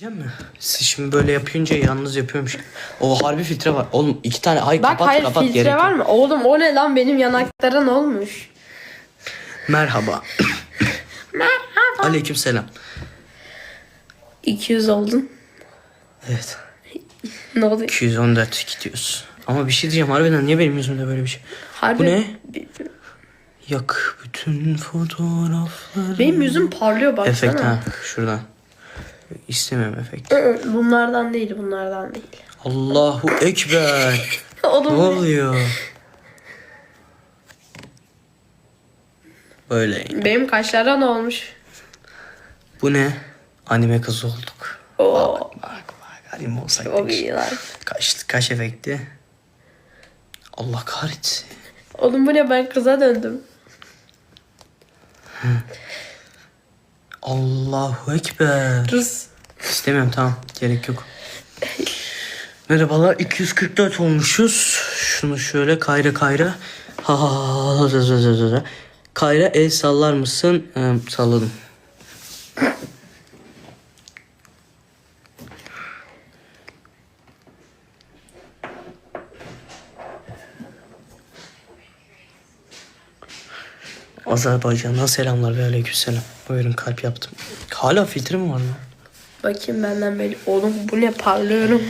Diyeceğim mi? Siz şimdi böyle yapınca yalnız yapıyormuş. O harbi filtre var. Oğlum iki tane ay Bak kapat hayır kapat filtre gerek yok. var mı? Oğlum o ne lan benim yanaklara ne olmuş? Merhaba. Merhaba. Aleyküm selam. 200 oldun. Evet. Ne oldu? 214 gidiyoruz. Ama bir şey diyeceğim harbiden niye benim yüzümde böyle bir şey? Harbi. Bu ne? Yak bütün fotoğrafları. Benim yüzüm parlıyor baksana. Efekt ha şuradan. İstemiyorum efekt. Bunlardan değil bunlardan değil. Allahu Ekber. Ne Oğlum oluyor? Böyle. benim kaşlara ne olmuş? Bu ne? Anime kızı olduk. Oo, Bak bak anime olsaydık. çok iyi lan. Kaç, kaç efekti? Allah kahretsin. Oğlum bu ne ben kıza döndüm. Allahu Ekber. Rus. İstemiyorum tamam gerek yok. Merhabalar 244 olmuşuz. Şunu şöyle kayra kayra. Ha ha ha ha za za za za. Kayra el sallar mısın? Ee, salladım. Azerbaycan'dan selamlar ve aleykümselam. Buyurun kalp yaptım. Hala filtre mi var lan? Bakayım benden belli. Oğlum bu ne parlıyorum.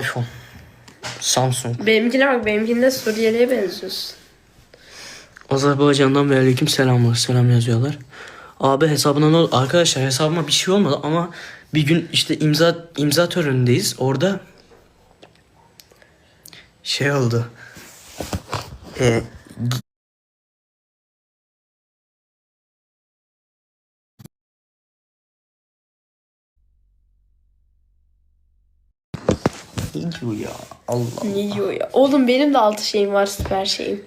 iPhone. Samsung. Benimkine bak benimkinde Suriyeli'ye benziyorsun. Azerbaycan'dan ve aleyküm selamlar. Selam yazıyorlar. Abi hesabına ne oldu? Arkadaşlar hesabıma bir şey olmadı ama bir gün işte imza imza törenindeyiz. Orada şey oldu. Ee, ne diyor ya? Allah. Ne diyor ya? Oğlum benim de altı şeyim var süper şeyim.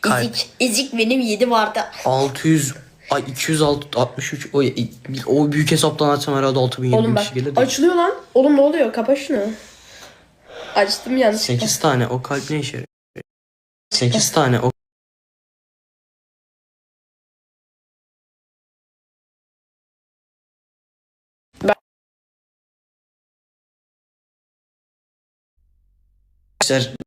Kalp. Ezik, ezik benim 7 vardı. 600 ay 263 o o büyük hesaptan açsam herhalde 6020 Oğlum bak gelir de. açılıyor lan. Oğlum ne oluyor? Kapa şunu. Açtım yanlışlıkla. 8 tane o kalp ne işe yarıyor? 8 tane o Arkadaşlar